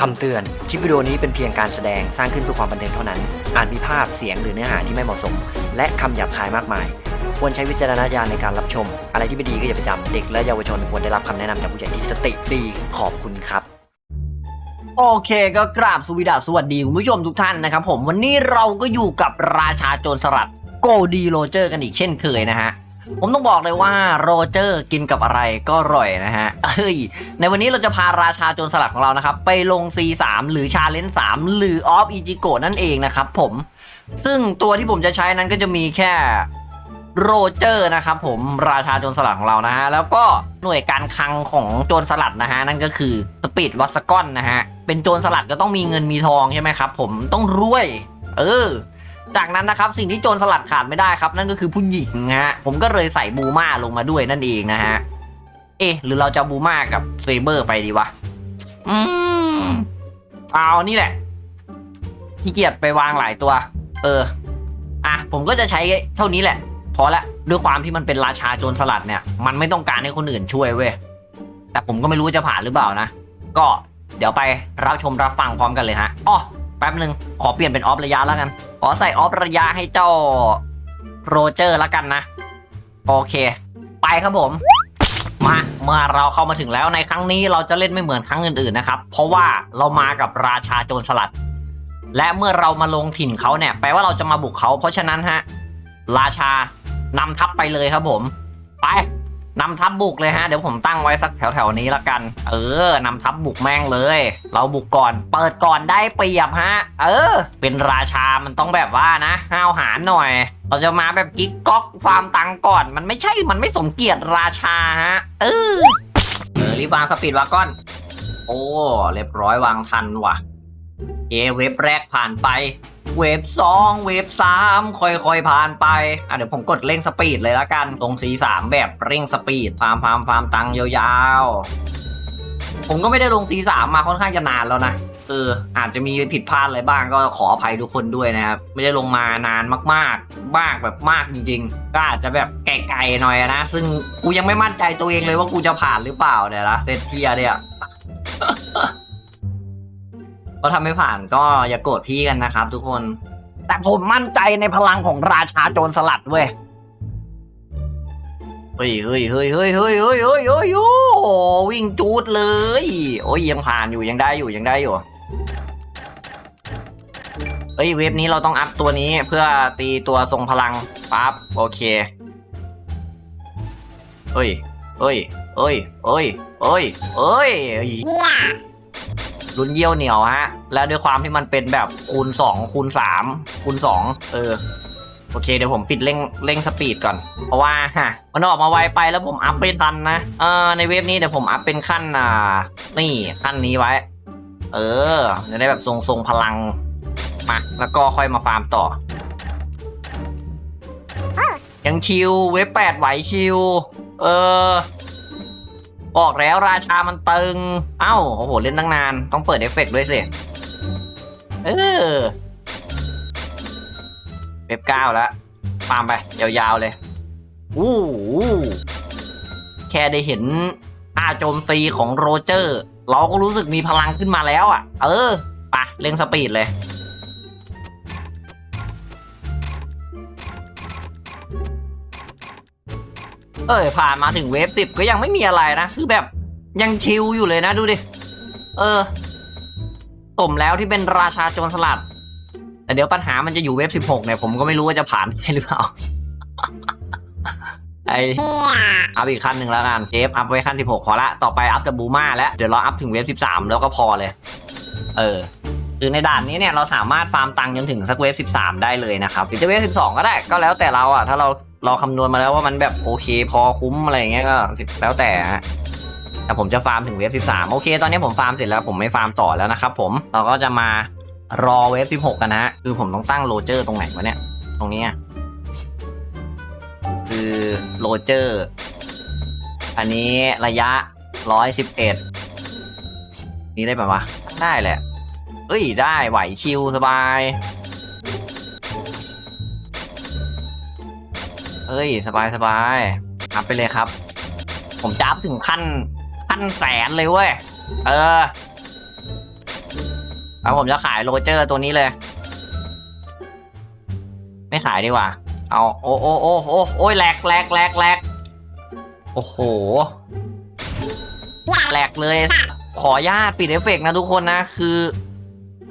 คำเตือน คลิปวิดีโอนี้เป็นเพียงการแสดงสร้างขึ้นเพื่อความบันเทิงเท่านั้น อาจมีภาพเสียงหรือเนื้อหาที่ไม่เหมาะสม และคำหยาบคายมากมาย ควรใช้วิจารณญาณในการรับชม อะไรที่ไม่ดีก็อย่าไปจำเด็กและเยาวชนควรได้รับคำแนะนำจากผู้ใหญ่ที่สติดีขอบคุณครับ โอเคก็กราบสวีดัสสวัสดีคุณผู้ชมทุกท่านนะครับผมวันนี้เราก็อยู่กับราชาโจรสลัดโกดีโรเจอร์กันอีกเช่นเคยนะฮะ ผมต้องบอกเลยว่าโรเจอร์กินกับอะไรก็อร่อยนะฮะเฮ้ย ในวันนี้เราจะพาราชาโจรสลัดของเรานะครับ ไปลง C3 หรือชาเลนจ์3หรือออฟอีจิโกนั่นเองนะครับผม ซึ่งตัวที่ผมจะใช้นั้นก็จะมีแค่โรเจอร์นะครับผมราชาโจรสลัดของเรานะฮะ แล้วก็หน่วยการคลังของโจรสลัดนะฮะ นั่นก็คือสปีดวัสกอนนะฮะ เป็นโจรสลัดก็ต้องมีเงินมีทองใช่ไหมครับผมต้องรวย เออ จากนั้นนะครับสิ่งที่โจรสลัดขาดไม่ได้ครับ นั่นก็คือผู้หญิงนะฮะผมก็เลยใส่บูมาลงมาด้วยนั่นเองนะฮะเอ๊ะหรือเราจะบูมากับเซเบอร์ไปดีวะอืมเอานี่แหละขี้เกียจไปวางหลายตัว เอออะผมก็จะใช้เท่านี้แหละ พอละด้วยความที่มันเป็นราชาโจรสลัดเนี่ย มันไม่ต้องการให้คนอื่นช่วยเว้ยแต่ผมก็ไม่รู้จะผ่านหรือเปล่านะก็เดี๋ยวไปรับชมรับฟังพร้อมกันเลยฮะอ๋อแป๊บหนึ่งขอเปลี่ยนเป็นออฟระยะแล้วกัน ขอใส่ออฟระยะให้เจ้าโรเจอร์ล้วกันนะ โอเค ไปครับผม มาเมื่อเราเข้ามาถึงแล้วในครั้งนี้เราจะเล่นไม่เหมือนครั้งอื่นๆนะครับ เพราะว่าเรามากับราชาโจรสลัด และเมื่อเรามาลงถิ่นเขาเนี่ยแปลว่าเราจะมาบุกเขา เพราะฉะนั้นฮะ ราชานำทัพไปเลยครับผม ไป นำทัพบุกเลยฮะ เดี๋ยวผมตั้งไว้สักแถวๆนี้ละกัน เออนำทัพบุกแม่งเลย เราบุกก่อน เปิดก่อนได้เปรียบฮะ เออ เป็นราชามันต้องแบบว่านะห้าวหาญหน่อย เราจะมาแบบกิ๊กก๊อกฟาร์มตังก่อน มันไม่ใช่มันไม่สมเกียรติราชาฮะ เออเออรีบวางสปีดวากอน โอ้เรียบร้อยวางทันว่ะเอเว็บแรกผ่านไป เว็บสองเว็บสามค่อยๆผ่านไปอะเดี๋ยวผมกดเร่งสปีดเลยละกันตรงสีสามแบบเร่งสปีดฟามฟามฟามตังค์ยาวๆ ผมก็ไม่ได้ลงสีสามมาค่อนข้างจะนานแล้วนะเอออาจจะมีผิดพลาดอะไรบ้างก็ขออภัยทุกคนด้วยนะครับ ไม่ได้ลงมานานมากๆ มากแบบมากจริง ๆ ก็อาจจะแบบไกลๆหน่อยนะ ซึ่งกูยังไม่มั่นใจตัวเองเลยว่ากูจะผ่านหรือเปล่าเนี่ยนะเซตเทียเนี่ย ก็ทำไม่ผ่านก็อย่าโกรธพี่กันนะครับ ทุกคน แต่ผมมั่นใจในพลังของราชาโจรสลัดเว้ย เฮ้ยเฮ้ยเฮ้ยเฮ้ยเฮ้ยเฮ้ยเฮ้ยเฮ้ยโอ้วิ่งจูดเลย โอ้ยยังผ่านอยู่ยังได้อยู่ยังได้อยู่เฮ้ยเว็บนี้เราต้องอัพตัวนี้เพื่อตีตัวทรงพลังปั๊บโอเคเฮ้ยเฮ้ยเฮ้ยเฮ้ยเฮ้ยเฮ้ย ลุ้นเยี่ยวเหนียวฮะ แล้วด้วยความที่มันเป็นแบบคูณ2คูณ3คูณ2เออ โอเคเดี๋ยวผมปิดเร่งเร่งสปีดก่อน เพราะว่าฮะมันออกมาไวไปแล้วผมอัพไม่ทันนะ เออในเว็บนี้เดี๋ยวผมอัพเป็นขั้นอ่า นี่ขั้นนี้ไว้ เออ จะได้แบบทรงทรงพลัง มา แล้วก็ค่อยมาฟาร์มต่อ ยังชิวเว็บแปดไหวชิว เออ บอกแล้วราชามันตึง เอ้า โอ้โห เล่นตั้งนาน ต้องเปิดเอฟเฟกด้วยสิ เออเว็บเก้าแล้วฟามไป ยาวๆเลย อู้หูแค่ได้เห็นอาโจมตีของโรเจอร์ เราก็รู้สึกมีพลังขึ้นมาแล้วอะ เออปะเร่งสปีดเลย เอ้ยผ่านมาถึงเวฟสิบก็ยังไม่มีอะไรนะ คือแบบยังชิลอยู่เลยนะดูดิ เออสมแล้วที่เป็นราชาโจรสลัด แต่เดี๋ยวปัญหามันจะอยู่เวฟสิบหกเนี่ยผมก็ไม่รู้ว่าจะผ่านได้หรือเปล่า ไออัพอีกขั้นหนึ่งแล้วกันเจฟอัพไว้ขั้นสิบหกพอละ ต่อไปอัพกับบูมาแล้ว เดี๋ยวเราอัพถึงเวฟสิบสามแล้วก็พอเลย เออคือในด่านนี้เนี่ยเราสามารถฟาร์มตังค์จนถึงสักเวฟ 13 ได้เลยนะครับหรือจะเวฟ 12 ก็ได้ก็แล้วแต่เราอะถ้าเรา เราคำนวณมาแล้วว่ามันแบบโอเค พอคุ้มอะไรอย่างเงี้ยก็แล้วแต่ฮะแต่ผมจะฟาร์มถึงเวฟ13 โอเค ตอนนี้ผมฟาร์มเสร็จแล้วผมไม่ฟาร์มต่อแล้วนะครับผมเราก็จะมารอเวฟ16 กันนะฮะคือผมต้องตั้งโรเจอร์ตรงไหนวะเนี่ย ตรงนี้คือโรเจอร์ อันนี้ระยะ 111 นี่ได้ปะวะ ได้แหละเอ้ยได้ไหวชิลสบาย เอ้ย สบายสบายอัพไปเลยครับ ผมจะอัพถึงขั้นขั้นแสนเลยเว้ย เออเอาผมจะขายโรเจอร์ตัวนี้เลย ไม่ขายดีกว่า เอา โอ้โอ้โอ้โอ้โอ้ยแหลกแหลกแหลกแหลกโอ้โหแหลกเลย ขออนุญาตปิดเอฟเฟกต์นะทุกคนนะ คือ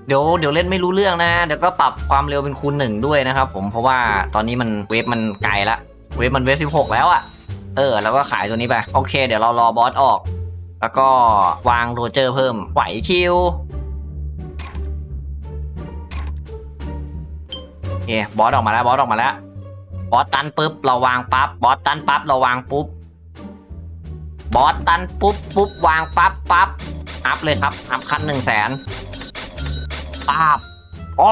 เดี๋ยวเดี๋ยวเล่นไม่รู้เรื่องนะ เดี๋ยวก็ปรับความเร็วเป็นคูณหนึ่งด้วยนะครับผม เพราะว่าตอนนี้มันเวฟมันไกลละ เวฟมันเวฟสิบหกแล้วอะ่ะ เออ แล้วก็ขายตัวนี้ไป โอเค เดี๋ยวเรารอบอสออก แล้วก็วางโรเจอร์เพิ่ม ไหวชิวโอเคบอสออกมาแล้วบอสออกมาแล้ว บอสตันปุ๊บเราวางปั๊บบอสตันปั๊บเราวางปุ๊บบอสตันปุ๊บปุ๊บวางปั๊บปั๊บอัพเลยครับอัพคันหนึ่งแสนปั๊บโอ้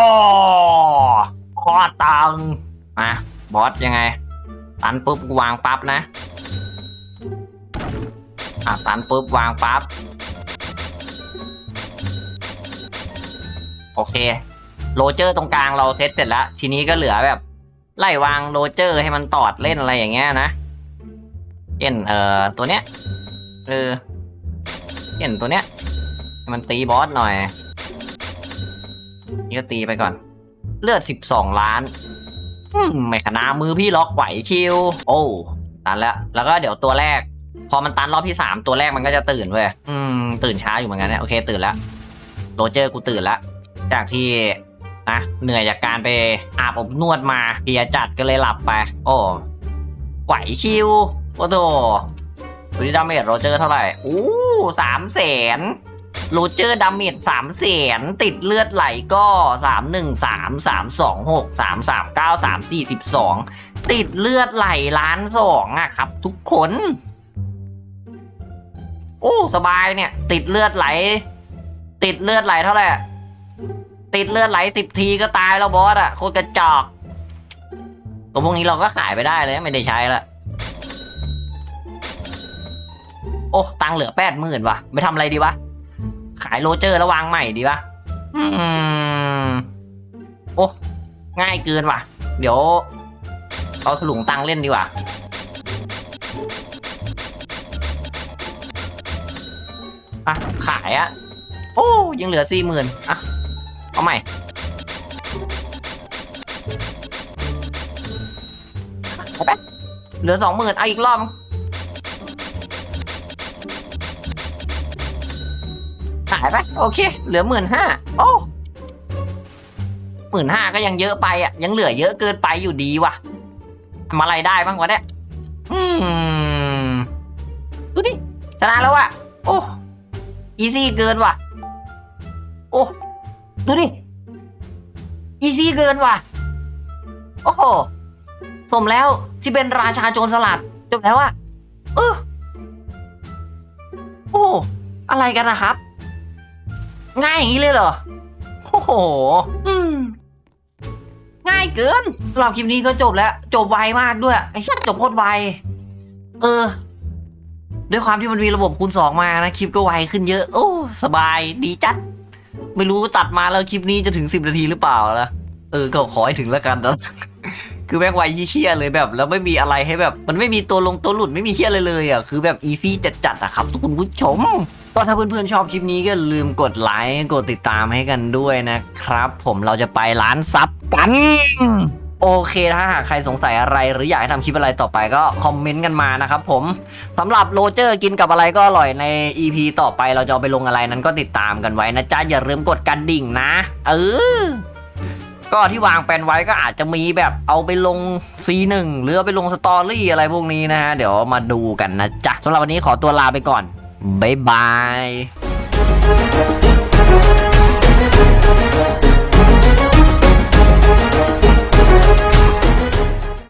อตังมาบอสยังไง ตันปุ๊บวางปั๊บนะอะตันปุ๊บวางปั๊บโอเคโรเจอร์ตรงกลางเราเซตเสร็จแล้ว ทีนี้ก็เหลือแบบ ไล่วางโรเจอร์ให้มันตอดเล่นอะไรอย่างเงี้ยนะเช่นเอ่อตัวเนี้ยเออเช่นตัวเนี้ยให้มันตีบอสหน่อยนี่ก็ตีไปก่อน เลือดสิบสองล้าน อืมไม่ขนามือพี่ล็อกไหวชิว โอ้ตันแล้ว แล้วก็เดี๋ยวตัวแรก พอมันตันรอบที่สามตัวแรกมันก็จะตื่นเว้ยอืม ตื่นช้าอยู่เหมือนกันเนี่ยโอเคตื่นแล้วโรเจอร์กูตื่นแล้วจากที่นะเหนื่อยจากการไปอาบอบนวดมาเพียจัดก็เลยหลับไป โอ้ไหวชิวโอ้โถดูดิดาเมจโรเจอร์เท่าไหร่ อู้สามแสน โรเจอร์ดาเมจสามแสนติดเลือดไหลก็สามหนึ่งสามสามสองหกสามสามเก้าสามสี่สิบสองติดเลือดไหลล้านสองอะครับ ทุกคน โอ้สบายเนี่ย ติดเลือดไหล ติดเลือดไหลเท่าไหร่ติดเลือดไหลสิบทีก็ตายแล้วบอสอะโคตรกระจอกตัวพวกนี้เราก็ขายไปได้เลยไม่ได้ใช้ละโอ้ตังเหลือแปดหมื่นว่ะไปทำอะไรดีวะ ขายโรเจอร์แล้ววางใหม่ดีวะอืมโอ้ ง่ายเกินว่ะ เดี๋ยว เอาถลุงตังเล่นดีกว่า อะ ขายอะโอ้ ยังเหลือสี่หมื่นอะ เอาใหม่ เหลือสองหมื่นเอาอีกรอบ ขายไปโอเค เหลือหมื่นห้าโอ้หมื่นห้าก็ยังเยอะไปอะ ยังเหลือเยอะเกินไปอยู่ดีว่ะทำอะไรได้บ้างวะเนี่ยอืมดูดิชนะแล้วอะ โอ้อีซี่เกินว่ะ โอ้ดูดิอีซี่เกินว่ะ โอ้โหสมแล้วที่เป็นราชาโจรสลัดจบแล้วอะเออโอ้ อะไรกันนะครับ ง่ายอย่างนี้เลยเหรอ โอ้โห อืม ง่ายเกินสำหรับคลิปนี้ก็จบแล้ว จบไวมากด้วยไอ้เหี้ยจบโคตรไว เออ ด้วยความที่มันมีระบบคูณสองมานะคลิปก็ไวขึ้นเยอะ โอ้ สบายดีจัด ไม่รู้ตัดมาแล้วคลิปนี้จะถึงสิบนาทีหรือเปล่านะเออ ก็ขอให้ถึงแล้วกันนะคือแม่งไวเชี่ยๆเลยแบบ แล้วไม่มีอะไรให้แบบ มันไม่มีตัวลงตัวหลุดไม่มีเชี่ยอะไรเลยอะคือแบบอีซี่จัดๆอะครับทุกคุณผู้ชม ก็ถ้าเพื่อนๆชอบคลิปนี้ก็ลืมกดไลค์กดติดตามให้กันด้วยนะครับ ผมเราจะไปร้านซับกันโอเคถ้าหากใครสงสัยอะไรหรืออยากให้ทำคลิปอะไรต่อไปก็คอมเมนต์กันมานะครับผมสำหรับโรเจอร์กินกับอะไรก็อร่อยใน EP ต่อไปเราจะเอาไปลงอะไรนั้นก็ติดตามกันไว้นะจ๊ะ อย่าลืมกดกระดิ่งนะ เออ ก็ที่วางแผนไว้ก็อาจจะมีแบบเอาไปลง C1 หรือเอาไปลงสตอรี่อะไรพวกนี้นะฮะ เดี๋ยวมาดูกันนะจ๊ะสำหรับวันนี้ขอตัวลาไปก่อน Bye-bye!